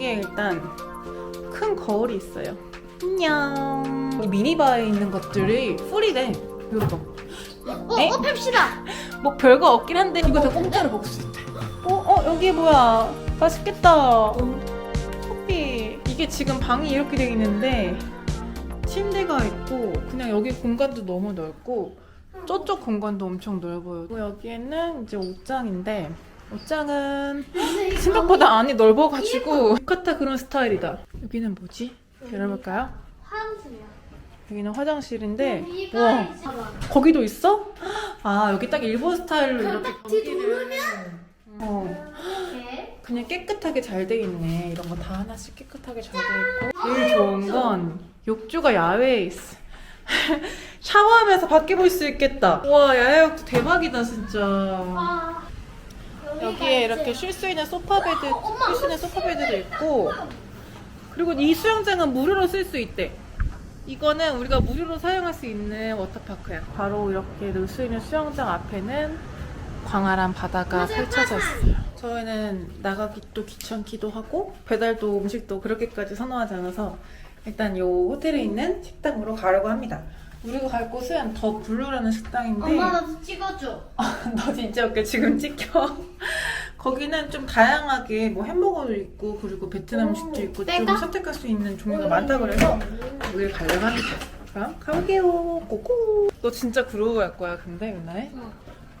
여기에 일단 큰 거울이 있어요. 안녕. 이 미니바에 있는 것들이 풀이래. 이거 봐. 어, 에? 어, 펩시다. 뭐 별거 없긴 한데 이거 다 공짜로 먹을 수 있대. 어, 어 여기 뭐야? 맛있겠다. 커피. 이게 지금 방이 이렇게 돼 있는데 침대가 있고 그냥 여기 공간도 너무 넓고 저쪽 공간도 엄청 넓어요. 그리고 여기에는 이제 옷장인데 옷장은 생각보다 안이 넓어가지고 유카타 그런 스타일이다. 여기는 뭐지? 열어볼까요? 화장실이야. 여기는 화장실인데 와. 거기도 있어? 아 여기 딱 일본 스타일로 이렇게 뒤 누르면 어 이렇게. 그냥 깨끗하게 잘 돼 있네 이런 거 다 하나씩 깨끗하게 잘 돼 있고 제일 좋은 건 욕조가 야외에 있어 샤워하면서 밖에 볼 수 있겠다 와 야외 욕조 대박이다 진짜 아, 여기에 이렇게 쉴 수 있는 소파 베드. 쉴 수 있는 소파 베드도 있고 그리고 이 수영장은 무료로 쓸 수 있대. 이거는 우리가 무료로 사용할 수 있는 워터파크야. 바로 이렇게 넣을 수 있는 수영장 앞에는 광활한 바다가 펼쳐져 있어요. 저희는 나가기 또 귀찮기도 하고 배달도 음식도 그렇게까지 선호하지 않아서 일단 이 호텔에 있는 식당으로 가려고 합니다. 우리가 갈 곳은 더 블루라는 식당인데 엄마 나도 찍어줘. 너 진짜 웃겨. 지금 찍혀 거기는 좀 다양하게 뭐 햄버거도 있고 그리고 베트남 음식도 있고 좀? 선택할 수 있는 종류가 많다 그래서 여기를 가려고 합니다 그럼 가볼게요 고고 너 진짜 그러고 갈 거야 근데 유나에? 어.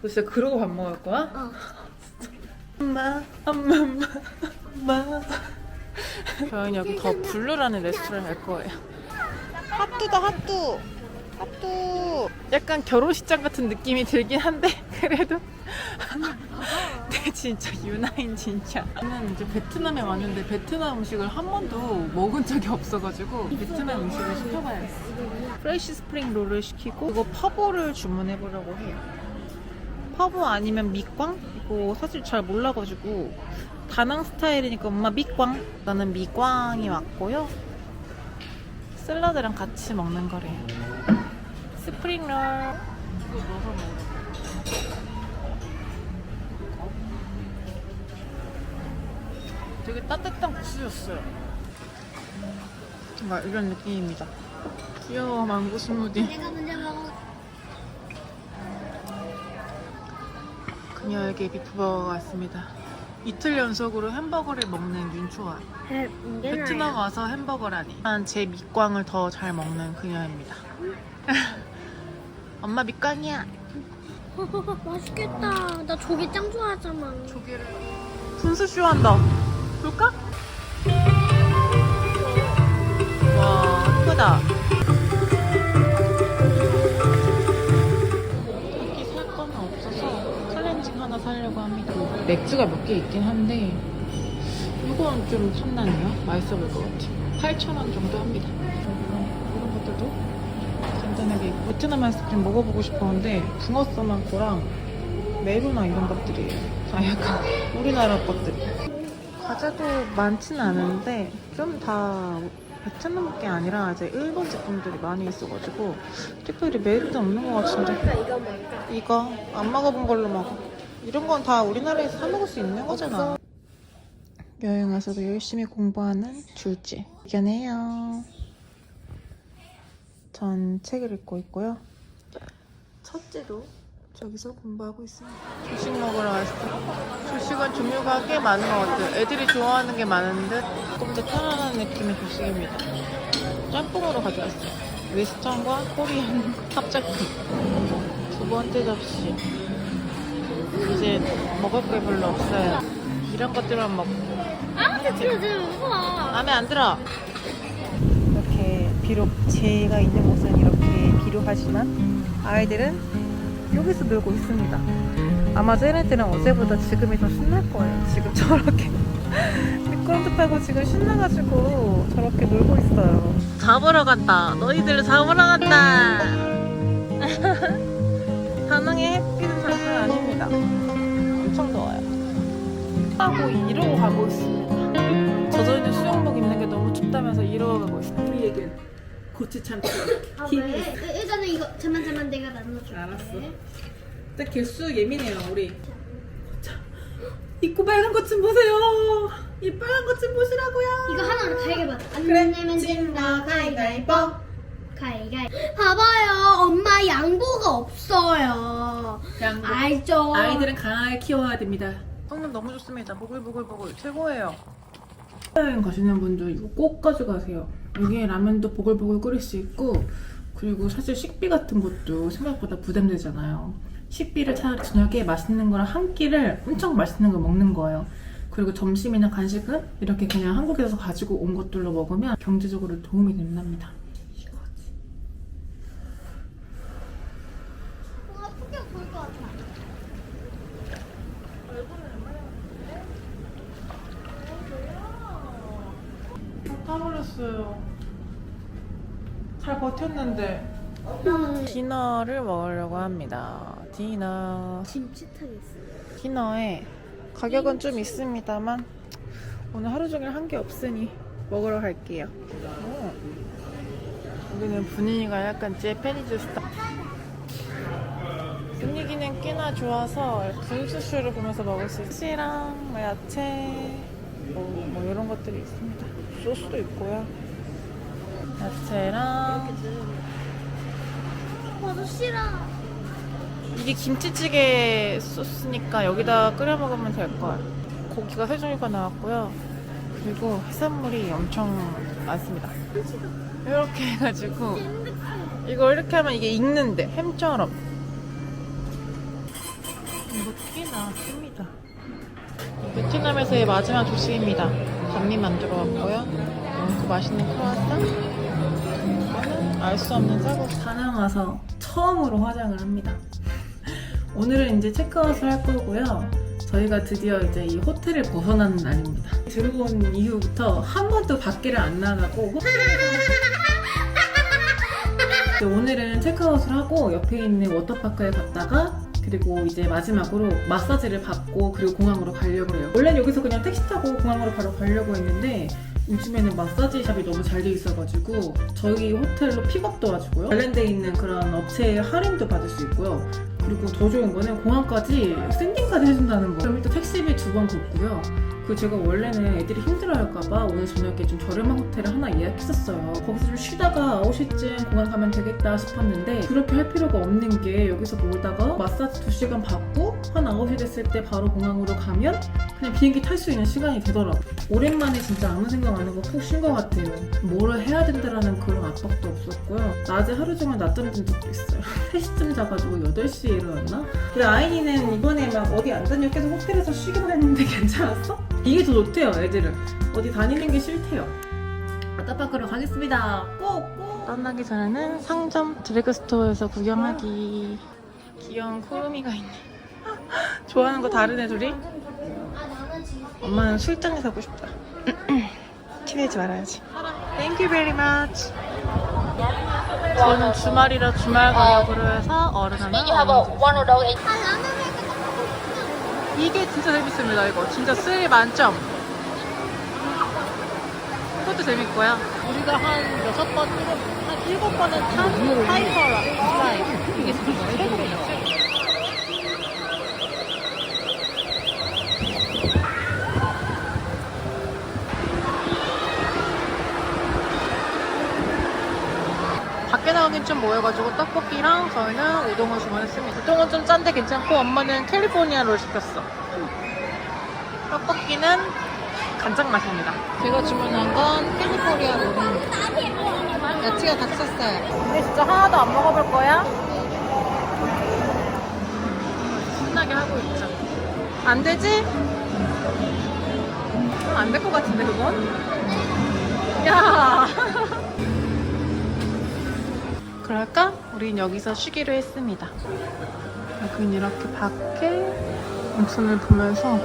너 진짜 그러고 밥 먹을 거야? 어. 엄마 엄마 엄마 엄마 저희는 여기 더 블루라는 레스토랑 갈 거예요 핫뚜다 핫뚜 핫뚜 약간 결혼식장 같은 느낌이 들긴 한데 그래도 네 진짜 유나인 진짜. 저는 이제 베트남에 왔는데 베트남 음식을 한 번도 먹은 적이 없어가지고 베트남 음식을 시켜봐야겠어 프레시 스프링 롤을 시키고 이거 파보를 주문해 보려고 해요. 파보 아니면 미꽝? 이거 사실 잘 몰라가지고 다낭 스타일이니까 엄마 미꽝 나는 미꽝이 왔고요. 샐러드랑 같이 먹는 거래요. 스프링 롤. 이거 넣어서 먹어 되게 따뜻한 국수였어요 뭔가 이런 느낌입니다 귀여워 망고 스무디 내가 먼저 먹어. 그녀에게 비프버거가 왔습니다. 이틀 연속으로 햄버거를 먹는 윤초아. 베트남 와서 햄버거라니. 난제 밑광을 더 잘 먹는 그녀입니다. 엄마 밑광이야. 맛있겠다. 나 조개 짱 좋아하잖아. 조개를. 분수쇼 한다. 볼까? 와, 예쁘다. 딱히 살 거는 없어서 클렌징 하나 사려고 합니다. 맥주가 몇 개 있긴 한데 이건 좀 탐나네요. 맛있어 보일 것 같아. 8,000원 정도 합니다. 이런 것들도 간단하게. 베트남 아이스크림 먹어보고 싶었는데 붕어빵 많고랑 메로나 이런 것들이에요. 아 약간 우리나라 것들이. 과자도 많지는 않은데 좀 다 베트남 게 아니라 이제 일본 제품들이 많이 있어가지고 특별히 메리트 없는 것 같은데. 이거? 이거 안 먹어본 걸로 먹어 이런 건 다 우리나라에서 사 먹을 수 있는 거잖아. 여행 와서도 열심히 공부하는 줄지 이겨내요. 전 책을 읽고 있고요. 첫째도 저기서 공부하고 있습니다. 조식 먹으러 왔어요 조식은 종류가 꽤 많은 것 같아요. 애들이 좋아하는 게 많은데 조금 더 편안한 느낌의 조식입니다. 짬뽕으로 가져왔어요. 웨스턴과 코리안 합작품. 두 번째 접시. 이제 먹을 게 별로 없어요. 이런 것들만 먹고. 아, 근데 진짜 좀 무서워. 마음에 안 들어. 이렇게 비록 제가 있는 곳은 이렇게 비료하지만 아이들은 여기서 놀고 있습니다. 아마 쟤네들은 어제보다 지금이 더 신날 거예요. 지금 저렇게. 미끄럼틀 지금 신나가지고 저렇게 놀고 있어요. 잡으러 간다. 너희들 잡으러 간다. 다낭의 햇빛은 장난 아닙니다. 엄청 더워요. 하고 이러고 가고 있습니다. 젖어있는 수영복 입는 게 너무 춥다면서 이러고 가고 있어요 우리에겐 고추 참치 아, 왜? 일- 일단은 이거 잠만 잠만 내가 나눠줄게. 알았어. 근데 개수 예민해요 우리 자, 입고 빨간 것 좀 보세요 이 빨간 것 좀 보시라고요. 이거 하나로 가위가위보. 안 그래. 내면. 가위가위보. 가위가위보. 가위가위. 봐봐요. 엄마 양보가 없어요. 양보. 알죠? 아이들은 강하게 키워야 됩니다. 성능 너무 좋습니다. 보글보글보글 최고예요. 여행 가시는 분들 이거 꼭 가져가세요. 여기에 라면도 보글보글 끓일 수 있고 그리고 사실 식비 같은 것도 생각보다 부담되잖아요. 식비를 차라리 저녁에 맛있는 거랑 한 끼를 엄청 맛있는 걸 먹는 거예요. 그리고 점심이나 간식은 이렇게 그냥 한국에서 가지고 온 것들로 먹으면 경제적으로 도움이 된답니다. 이거지. 뭔가 풍경 볼것 같아. 까 버렸어요. 잘 버텼는데. 디너를 먹으려고 합니다. 디너. 김치 타겠어. 디너에 가격은 좀 있습니다만 오늘 하루 종일 한 게 없으니 먹으러 갈게요. 오. 여기는 분위기가 약간 제페니즈 스타. 분위기는 꽤나 좋아서 분수쇼를 보면서 먹을 수 있어요. 씨랑 뭐 야채 뭐, 뭐 이런 것들이 있습니다. 소스도 있고요. 야채랑 나도 싫어. 이게 김치찌개 소스니까 여기다 끓여 먹으면 될 거야. 고기가 세 종류가 나왔고요. 그리고 해산물이 엄청 많습니다. 이렇게 해가지고 이거 이렇게 하면 이게 익는데 햄처럼. 이거 꽤나 큽니다. 베트남에서의 마지막 조식입니다. 반미 만들어 왔고요. 그 맛있는 크로와상. 이거는 알 수 없는 쌀국수. 다낭 와서 처음으로 화장을 합니다. 오늘은 이제 체크아웃을 할 거고요. 저희가 드디어 이제 이 호텔을 벗어나는 날입니다. 들어온 이후부터 한 번도 밖에를 안 나가고 호텔 오늘은 체크아웃을 하고 옆에 있는 워터파크에 갔다가 그리고 이제 마지막으로 마사지를 받고 그리고 공항으로 가려고 해요. 원래는 여기서 그냥 택시 타고 공항으로 바로 가려고 했는데 요즘에는 마사지 샵이 너무 잘 돼 있어가지고 저희 호텔로 픽업 도 와주고요. 관련돼 있는 그런 업체의 할인도 받을 수 있고요. 그리고 더 좋은 거는 공항까지 샌딩까지 해준다는 거. 그럼 일단 택시비 두 번 걷고요. 그 제가 원래는 애들이 힘들어할까봐 오늘 저녁에 좀 저렴한 호텔을 하나 예약했었어요. 거기서 좀 쉬다가 9시쯤 공항 가면 되겠다 싶었는데 그렇게 할 필요가 없는 게 여기서 놀다가 마사지 2시간 받고 한 9시 됐을 때 바로 공항으로 가면 그냥 비행기 탈 수 있는 시간이 되더라고. 오랜만에 진짜 아무 생각 안 하고 푹 쉰 것 같아요. 뭐를 해야 된다라는 그런 압박도 없었고요. 낮에 하루 종일 낮잠 든 적도 있어요. 3시쯤 자가지고 8시에 일어났나? 근데 아이니는 이번에 막 어디 안 다니고 계속 호텔에서 쉬기만 했는데 괜찮았어? 이게 더 좋대요, 애들은. 어디 다니는 게 싫대요. 워터파크로 가겠습니다. 꼭꼭! 떠나기 전에는 상점 드래그스토어에서 구경하기. 귀여운 코르미가 있네. 좋아하는 거 다르네, 둘이? 아 나는 지금 엄마는 술잔이 사고 싶다. 티내지 말아야지. Thank you very much. 저는 주말이라 주말 가격으로 해서 어른 하나 이게 진짜 재밌습니다 이거. 진짜 스릴 만점. 이것도 재밌고요 우리가 한 여섯 번 일곱, 한 일곱 번은 탄 하이퍼라 이게 최고예요 밖에 나오긴 좀 모여가지고 떡볶이랑 저희는 우동을 주문했습니다. 우동은 좀 짠데 괜찮고 엄마는 캘리포니아를 시켰어. 떡볶이는 간장 맛입니다. 제가 주문한 건 캘리포니아 우동. 야채가 다 썼어요. 근데 진짜 하나도 안 먹어볼 거야? 신나게 하고 있죠. 안 되지? 안 될 것 같은데 그건? 야. 그럴까? 우린 여기서 쉬기로 했습니다. 여긴 이렇게 밖에 온천을 보면서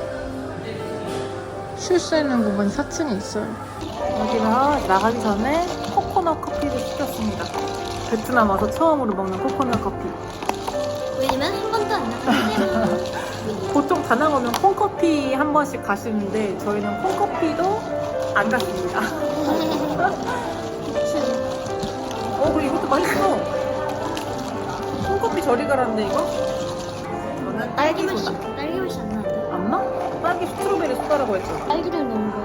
쉴 수 있는 부분이 4층에 있어요. 여기가 나가기 전에 코코넛 커피를 시켰습니다. 베트남 와서 처음으로 먹는 코코넛 커피. 왜냐면 한 번도 안 나갔는데 보통 다낭 오면 콩커피 한 번씩 가시는데 저희는 콩커피도 안 갔습니다. 어, 그리고 이것도 맛있어. 콩커피 저리 가라는데 이거? 저는 딸기 맛이 소다. 딸기 맛이 안 나는데 안 나? 딸기 스트로베리 소다라고 했죠. 딸기를 넣은 거.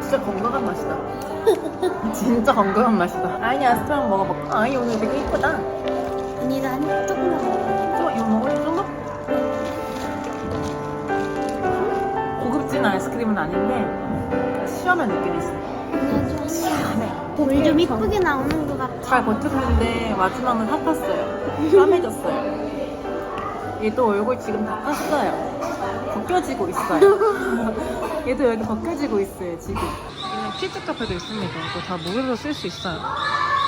진짜 건강한 맛이다. 진짜 건강한 맛이다. 아니 아스파랑 먹어볼까? 아니 오늘 되게 이쁘다. 아니 난 조금만 먹어. 저 이거 먹을 정도? 고급진 아이스크림은 아닌데 시원한 느낌이 있어. 나 시원해. 좀물좀 이쁘게 나오는 것 같아. 잘 버텼는데 마지막은 핫했어요. 까매졌어요. 얘도 얼굴 지금 다 탔어요. 벗겨지고 있어요. 얘도 여기 벗겨지고 있어요, 지금. 여기는 키즈 카페도 있습니다. 이거 다 무료로 쓸 수 있어요.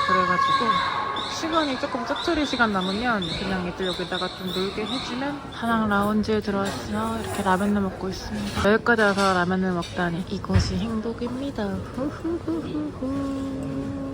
그래가지고 시간이 조금 쩌투리 시간 남으면 그냥 애들 여기다가 좀 놀게 해주면 다낭 라운지에 들어와서 이렇게 라면을 먹고 있습니다. 여기까지 와서 라면을 먹다니 이것이 행복입니다. 후후후후후.